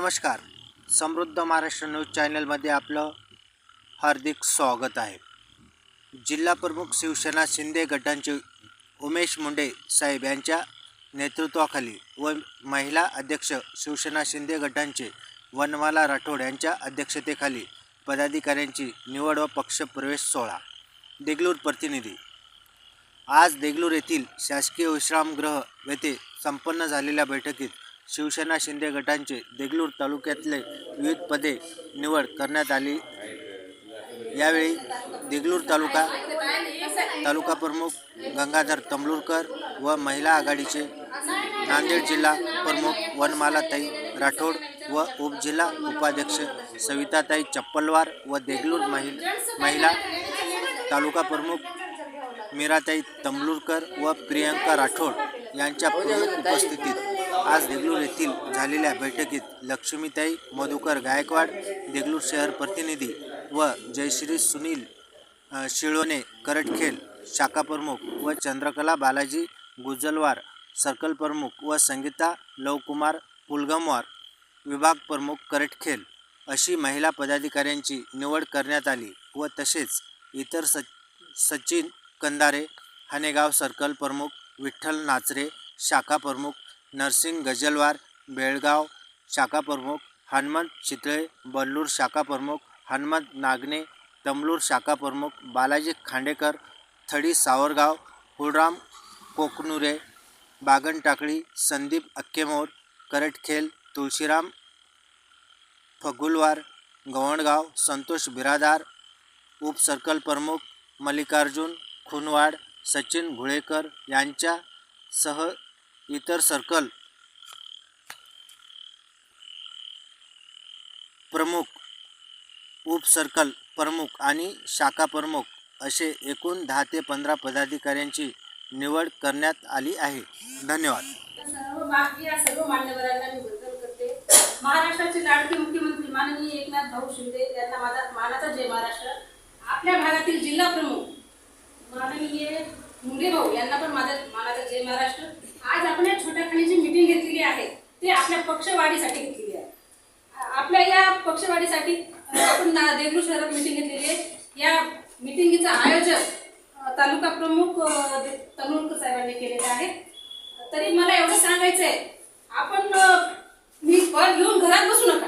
नमस्कार. समृद्ध महाराष्ट्र न्यूज चॅनलमध्ये आपलं हार्दिक स्वागत आहे. जिल्हा प्रमुख शिवसेना शिंदे गटांचे उमेश मुंडे साहेब यांच्या नेतृत्वाखाली व महिला अध्यक्ष शिवसेना शिंदे गटांचे वनमाला राठोड यांच्या अध्यक्षतेखाली पदाधिकाऱ्यांची निवड व पक्षप्रवेश सोहळा. देगलूर प्रतिनिधी. आज देगलूर येथील शासकीय विश्रामगृह येथे संपन्न झालेल्या बैठकीत शिवसेना शिंदे गटांचे देगलूर तालुक्यातले विविध पदे निवड करण्यात आली. यावेळी देगलूर तालुका तालुका प्रमुख गंगाधर तमलुरकर व महिला आघाडीचे नांदेड जिल्हा प्रमुख वनमालाताई राठोड व उपजिल्हा उपाध्यक्ष सविताताई चप्पलवार व देगलूर महिल महिला तालुका प्रमुख मीराताई तमलुरकर व प्रियंका राठोड यांच्या प्रमुख उपस्थितीत आज देगलूर येथील झालेल्या बैठकीत लक्ष्मीताई मधुकर गायकवाड देगलूर शहर प्रतिनिधी व जयश्री सुनील शिळोने करटखेल शाखा प्रमुख व चंद्रकला बालाजी गुजलवार सर्कल प्रमुख व संगीता लवकुमार पुलगमवार विभाग प्रमुख करटखेल अशी महिला पदाधिकाऱ्यांची निवड करण्यात आली व तसेच इतर स सचिन कंदारे हनेगाव सर्कल प्रमुख विठ्ठल नाचरे शाखा प्रमुख नरसिंग गजलवार बेळगाव शाखा प्रमुख हनुमंत चितळे बल्लूर शाखा प्रमुख हनुमंत नागने तमलूर शाखा प्रमुख बालाजी खांडेकर थडी सावरगाव हुळराम कोकनुरे बागनटाकळी संदीप अक्केमोर करटखेल तुळशीराम फगुलवार गवणगाव संतोष बिरादार उपसर्कल प्रमुख मल्लिकार्जुन खुनवाड सचिन घुळेकर यांच्यासह इतर सर्कल प्रमुख उपसर्कल प्रमुख आणि शाखा प्रमुख असे एकूण दहा ते पंधरा पदाधिकाऱ्यांची निवड करण्यात आली आहे. धन्यवाद. सर्व मान्यवरांना मी वंदन करते महाराष्ट्राचे लाडके मुख्यमंत्री माननीय एकनाथ भाऊ शिंदे यांना माझा मानाचा जय महाराष्ट्र. आपल्या भागातील जिल्हा प्रमुख माननीय मुंडे भाऊ यांना पण माझा मानाचा जय महाराष्ट्र. आज आपण या छोट्या खाणी जी मिटिंग घेतलेली आहे ते आपल्या पक्षवाढीसाठी घेतलेली आहे. आपल्या या पक्षवाढीसाठी आपण देगलूर शहरात मिटिंग घेतलेली आहे. या मिटिंगचं आयोजन तालुका प्रमुख अ, साहेबांनी केलेलं आहे. तरी मला एवढं सांगायचं आहे आपण मी पद घेऊन घरात बसू नका.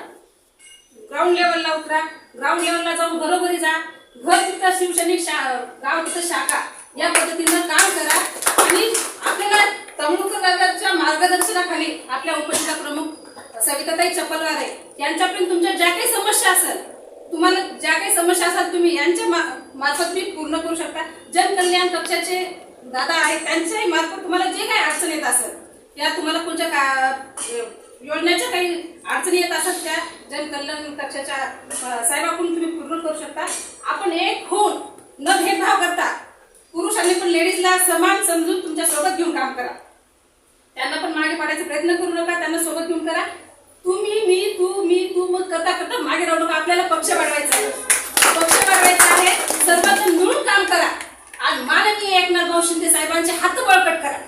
ग्राउंड लेवलला उतरा ग्राउंड लेवलला जाऊन घरोघरी जा. घर तिथं शिवसैनिक शा गाव तिथं शाखा. या पद्धतीनं काम करा. आणि आपल्याला तमलुकर दादाच्या मार्गदर्शनाखाली एकताई सविताताई चपलवार आहे. पण तुमच्या ज्या काही समस्या असेल तुम्हाला ज्या काही समस्या असाल तुम्ही यांच्या मार्फत मी पूर्ण करू शकता. जनकल्याण कक्षाचे दादा आहेत त्यांच्याही मार्फत तुम्हाला जे काही अडचण येत असेल या तुम्हाला कोणत्या का योजनेच्या काही अडचणी येत असतात त्या जनकल्याण कक्षाच्या साहेबाकडून तुम्ही पूर्ण करू शकता. आपण एक होऊन न भेदभाव करता पुरुषांनी पण लेडीजला समान समजून तुमच्यासोबत घेऊन काम करा. त्यांना पण मागे पाडायचा प्रयत्न करू नका त्यांना सोबत घेऊन करा तुम्ही मी तू मी तू मग करता करता मागे राहू नका आपल्याला पक्ष वाढवायचा आहे. पक्ष वाढवायचा आहे. सर्वांनी मिळून काम करा. आणि माननीय एकनाथ भाऊ शिंदे साहेबांचे हात बळकट करा.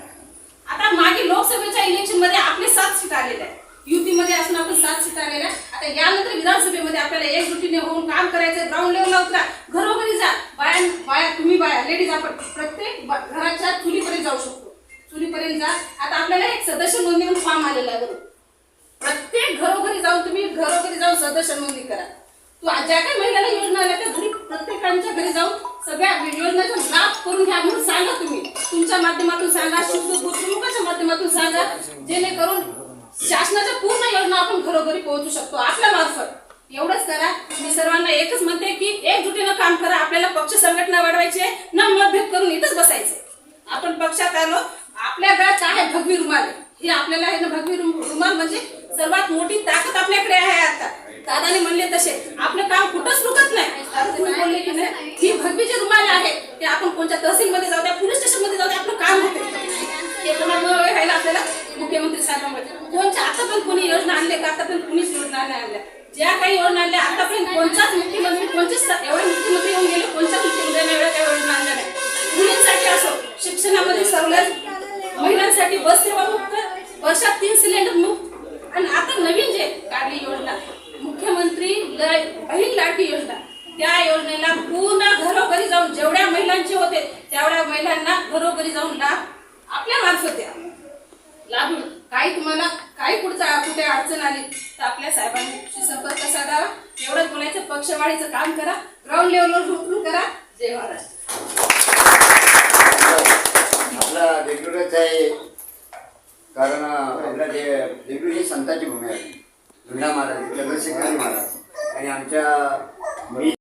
आता मागे लोकसभेच्या इलेक्शनमध्ये आपले सात सीट आलेल्या आहेत. युतीमध्ये असून आपण सात सीट आलेल्या आता यानंतर विधानसभेमध्ये आपल्याला एकजुटीने होऊन काम करायचं ग्राउंड लेवलला उतरा. घरोघरी जा. बाया बाया तुम्ही बाया लेडीज आपण. प्रत्येक घराच्या चुलीपर्यंत जाऊ शकतो. चुलीपर्यंत जा. आता आपल्याला एक सदस्य नोंदणी फॉर्म आलेला आहे. प्रत्येक घरोघरी जाऊन तुम्ही घरोघरी जाऊन सदस्य नोंदणी करा. तू ज्या काही महिलांना योजना आल्या त्या घरी प्रत्येकांच्या घरी जाऊन सगळ्या योजनेचा लाभ करून घ्या म्हणून सांगा तुम्ही. तुमच्या माध्यमातून सांगा शुद्ध माध्यमातून सांगा जेणेकरून शासनाच्या पूर्ण योजना आपण घरोघरी पोहोचू शकतो आपल्या मार्फत. एवढंच करा. मी सर्वांना एकच म्हणते की एकजुटीनं काम करा. आपल्याला पक्ष संघटना वाढवायची आहे. न मतभेद करून इथंच बसायचे. आपण पक्षात आलो. आपल्या गळ्यात आहे भगवी रुमाल. हे आपल्याला आहे ना भगवी रुमाल म्हणजे सर्वात मोठी ताकद आपल्याकडे आहे आता. दादाने म्हणले तसे. आपलं काम कुठंच रुकत नाही. आता तुम्ही बोलले की नाही? ही भगवी जे रुमाल आहे ते आपण कोणत्या तहसीलमध्ये जाऊ द्या पोलीस स्टेशनमध्ये जाऊ द्या आपलं काम होते. हे व्हायला आपल्याला मुख्यमंत्री साहेबांमध्ये. कोणच्या पण कोणी योजना आणले का? आता पण कुणीच योजना नाही आणल्या. ज्या काही योजना आणल्या आतापर्यंत कोणताच मुख्यमंत्री कोणतेच एवढे मुख्यमंत्री येऊन गेले कोणत्याच मुख्यमंत्र्यांना एवढ्या काही योजना आणल्या नाही. मुलींसाठी असो शिक्षणामध्ये सवलत महिलांसाठी बस सेवा मुक्त वर्षात तीन सिलेंडर मुक्त. आणि आता नवीन जे काढली योजना त्या योजनेला पूर्ण घरोघरी जाऊन जेवढ्या महिलांचे होते तेवढ्या महिलांना घरोघरी जाऊन लाभ आपल्या मार्फत द्या. लाभ काही तुम्हाला काही पुढचा कुठे अडचण आली तर आपल्या साहेबांशी संपर्क साधावा एवढंच बोलायचं. पक्षवाढीचं काम करा. ग्राउंड लेवलवर उतरून करा. जय महाराष्ट्र. आपला देगलूरच आहे कारण आपल्या दे देगलूर संतांची भूमी आहे. धुंडा महाराज चंद्रशेखर महाराज. आणि आमच्या मी